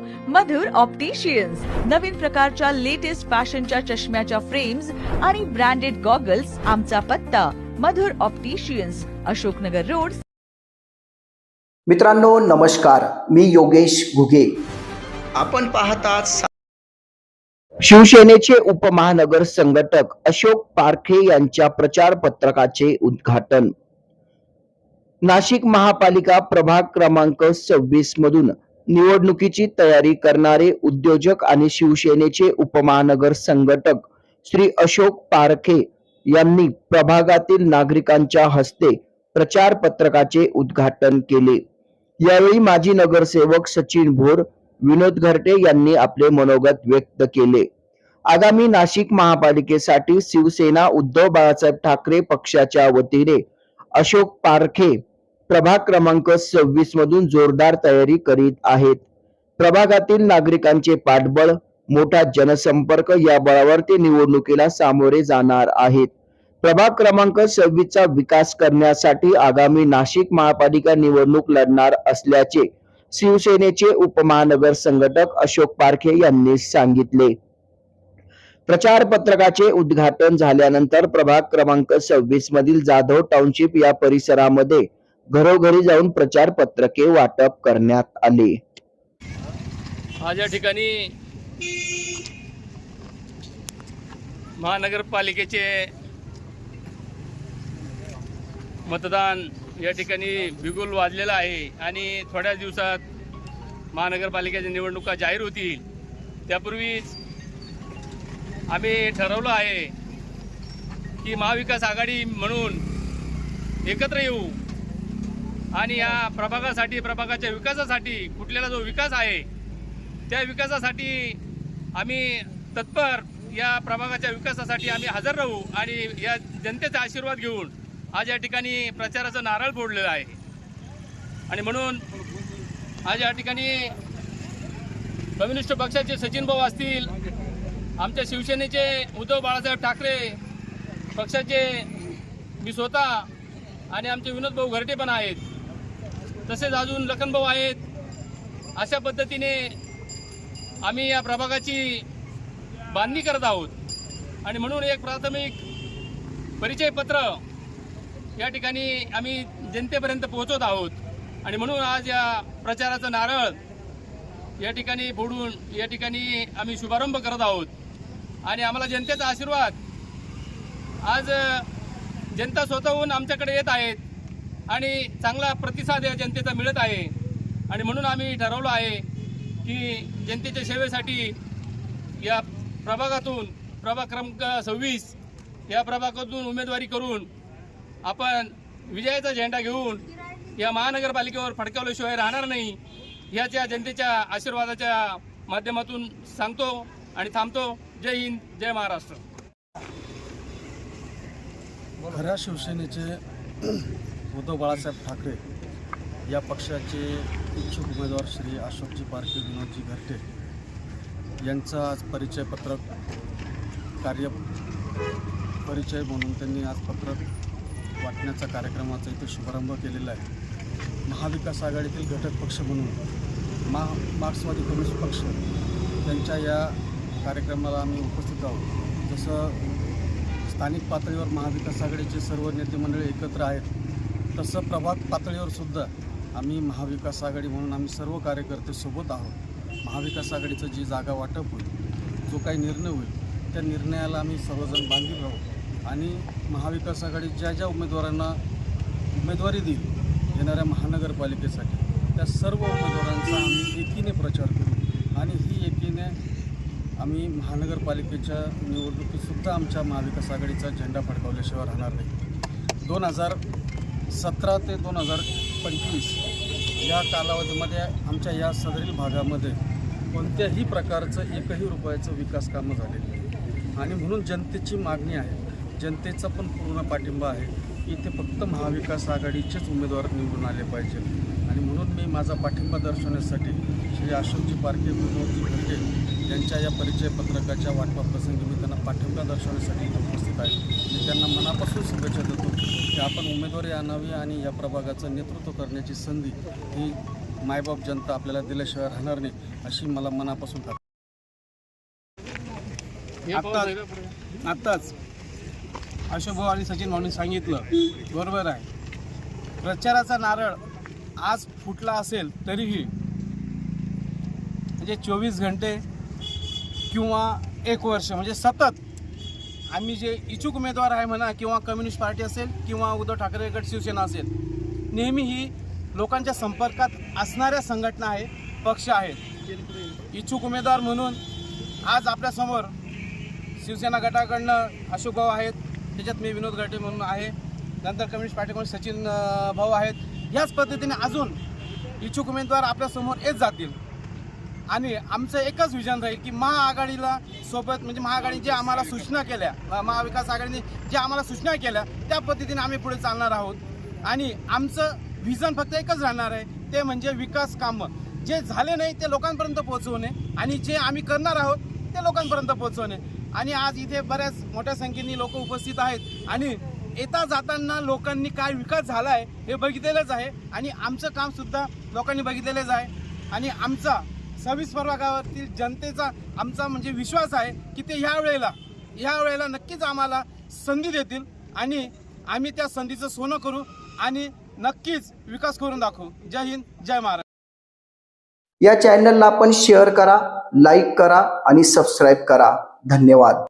मधुर opticians नवीन प्रकारच्या latest फॅशनच्या चष्म्याच्या फ्रेम्स आणि ब्रँडेड गॉगल्स आमचा पत्ता मधुर ऑप्टिशियन्स अशोकनगर रोड. मित्रांनो नमस्कार. मी योगेश घुगे. आपण पाहतात शिवसेनेचे उपमहानगर संघटक अशोक पारखे यांच्या प्रचार पत्रकाचे उद्घाटन. नाशिक महापालिका प्रभाग क्रमांक सव्वीस मधून निवडणुकीची तयारी करणारे उद्योजक आणि शिवसेनेचे उपमहानगर संघटक श्री अशोक पारखे यांनी प्रभागातील नागरिकांच्या हस्ते प्रचार पत्रकाचे उद्घाटन केले. यावेळी माजी नगरसेवक सचिन भोर विनोद घरटे यांनी आपले मनोगत व्यक्त केले. आगामी नाशिक महापालिकेसाठी शिवसेना उद्धव बाळासाहेब ठाकरे पक्षाच्या वतीने अशोक पारखे प्रभाग क्रमांक सव्वीस मधून जोरदार तयारी करीत आहेत. प्रभागातील नागरिकांचे पाठबळ मोठा जनसंपर्क या बळावर ते निवडणुकीला सामोरे जाणार आहेत. प्रभाग क्रमांक सव्वीसचा विकास करण्यासाठी आगामी नाशिक महापालिका निवडणूक लढणार असल्याचे शिवसेनेचे उपमहानगर संघटक अशोक पारखे यांनी सांगितले. प्रचार पत्रकाचे उद्घाटन झाल्यानंतर प्रभाग क्रमांक सव्वीस मधील जाधव टाउनशिप या परिसरामध्ये घरोघरी जाऊन प्रचार पत्रके वाटप करण्यात आले. आज या ठिकाणी महानगरपालिकेचे मतदान या ठिकाणी बिगुल वाजलेलं आहे आणि थोड्याच दिवसात महानगरपालिकेच्या निवडणुका जाहीर होतील. त्यापूर्वीच आम्ही ठरवलं आहे की महाविकास आघाडी म्हणून एकत्र येऊ. आणि या प्रभागासाठी प्रभागाच्या विकासासाठी कुठलेला जो विकास आहे त्या विकासासाठी आम्ही तत्पर या प्रभागाच्या विकासासाठी आम्ही हजर राहू आणि या जनतेचा आशीर्वाद घेऊन आज या ठिकाणी प्रचाराचं नारळ फोडलेलं आहे. आणि म्हणून आज या ठिकाणी कम्युनिस्ट पक्षाचे सचिन भाऊ असतील आमच्या शिवसेनेचे उद्धव बाळासाहेब ठाकरे पक्षाचे मी स्वतः आणि आमचे विनोद भाऊ घरटे पण आहेत. तसेच अजून लखनभाऊ आहेत. अशा पद्धतीने आम्ही या प्रभागाची बांधणी करत आहोत. आणि म्हणून एक प्राथमिक परिचय पत्र या ठिकाणी आम्ही जनतेपर्यंत पोहोचवत आहोत. आणि म्हणून आज या प्रचाराचं नारळ या ठिकाणी फोडून या ठिकाणी आम्ही शुभारंभ करत आहोत. आणि आम्हाला जनतेचा आशीर्वाद. आज जनता स्वतःहून आमच्याकडे येत आहेत. आणि चांगला प्रतिसाद या जनतेचा मिळत आहे. आणि म्हणून आम्ही ठरवलं आहे की जनतेच्या सेवेसाठी या प्रभागातून प्रभाग क्रमांक सव्वीस या प्रभागातून उमेदवारी करून आपण विजयाचा झेंडा घेऊन या महानगरपालिकेवर फडकावल्याशिवाय राहणार नाही याच्या जनतेच्या आशीर्वादाच्या माध्यमातून सांगतो आणि थांबतो. जय हिंद जय महाराष्ट्र. खऱ्या शिवसेनेचे उद्धव बाळासाहेब ठाकरे या पक्षाचे इच्छुक उमेदवार श्री अशोकजी पारखे विनोदजी घरटे यांचा आज परिचय पत्रक कार्य परिचय म्हणून त्यांनी आज पत्रक वाटण्याचा कार्यक्रमाचा इथे शुभारंभ केलेला आहे. महाविकास आघाडीतील घटक पक्ष म्हणून मा मार्क्सवादी कम्युनिस्ट पक्ष त्यांच्या या कार्यक्रमाला आम्ही उपस्थित आहोत. जसं स्थानिक पातळीवर महाविकास आघाडीचे सर्व नेते मंडळी एकत्र आहेत तसं प्रभात पातळीवर सुद्धा आम्ही महाविकास आघाडी म्हणून आम्ही सर्व कार्यकर्ते सोबत आहोत. महाविकास आघाडीचं जी जागा वाटप होईल जो काही निर्णय होईल त्या निर्णयाला आम्ही सर्वजण बांधील राहू आणि महाविकास आघाडी ज्या ज्या उमेदवारांना उमेदवारी देईल येणाऱ्या महानगरपालिकेसाठी त्या सर्व उमेदवारांचा आम्ही एकीने प्रचार करू. आणि ही एकीने आम्ही महानगरपालिकेच्या निवडणुकीतसुद्धा आमच्या महाविकास आघाडीचा झेंडा फडकावल्याशिवाय राहणार नाही. दोन हजार सतरा ते दोन हजार पंचवीस या कालावधीमध्ये आमच्या या सदरील भागामध्ये कोणत्याही प्रकारचं एकही रुपयाचं विकास कामं झालेली नाही. आणि म्हणून जनतेची मागणी आहे जनतेचा पण पूर्ण पाठिंबा आहे इथे फक्त महाविकास आघाडीचेच उमेदवार निवडून आले पाहिजे आणि म्हणून मी माझा पाठिंबा दर्शवण्यासाठी श्री अशोकजी पारखे विनोदजी घरटे यांच्या या परिचय पत्रकाच्या वाटपाप्रसंगी मी त्यांना पाठिंबा दर्शवण्यासाठी इथे उपस्थित आहे. मी त्यांना मनापासून शुभेच्छा देतो की आपण उमेदवारी आणावी आणि या प्रभागाचं नेतृत्व करण्याची संधी ही मायबाप जनता आपल्याला दिल्याशिवाय राहणार नाही अशी मला मनापासून खात्री आता- पाऊस आहे का पुढे? आत्ताच अशोक आणि सचिन भाऊनी सांगितलं बरोबर आहे. प्रचाराचा नारळ आज फुटला असेल तरीही म्हणजे चोवीस घंटे किंवा एक वर्ष म्हणजे सतत आम्ही जे इच्छुक उमेदवार आहे म्हणा किंवा कम्युनिस्ट पार्टी असेल किंवा उद्धव ठाकरे गट शिवसेना असेल नेहमी ही लोकांच्या संपर्कात असणाऱ्या संघटना आहे पक्ष आहेत. इच्छुक उमेदवार म्हणून आज आपल्यासमोर शिवसेना गटाकडनं अशोक भाऊ आहेत त्याच्यात मी विनोद गटे म्हणून आहे नंतर कम्युनिस्ट पार्टीकडून सचिन भाऊ आहेत. याच पद्धतीने अजून इच्छुक उमेदवार आपल्यासमोर येत जातील. आणि आमचं एकच विजन राहील की महाआघाडीला सोबत म्हणजे महाआघाडी जे आम्हाला सूचना केल्या महाविकास आघाडीने जे आम्हाला सूचना केल्या त्या पद्धतीने आम्ही पुढे चालणार आहोत. आणि आमचं विजन फक्त एकच राहणार आहे ते म्हणजे विकास कामं. जे झाले नाही ते लोकांपर्यंत पोहोचवणे आणि जे आम्ही करणार आहोत ते लोकांपर्यंत पोहोचवणे. आणि आज इथे बऱ्याच मोठ्या संख्येने लोक उपस्थित आहेत आणि येता जाताना लोकांनी काय विकास झाला आहे हे बघितलेलंच आहे आणि आमचं कामसुद्धा लोकांनी बघितलेलंच आहे. आणि आमचा सव्वीस प्रभागावरतील जनतेचा आमचा म्हणजे विश्वास आहे की ते ह्या वेळेला ह्या वेळेला नक्कीच आम्हाला संधी देतील आणि आम्ही त्या संधीचं सोनं करू आणि नक्कीच विकास करून दाखवू. जय हिंद जय महाराष्ट्र. या चॅनलला आपण शेअर करा लाईक करा आणि सबस्क्राईब करा. धन्यवाद.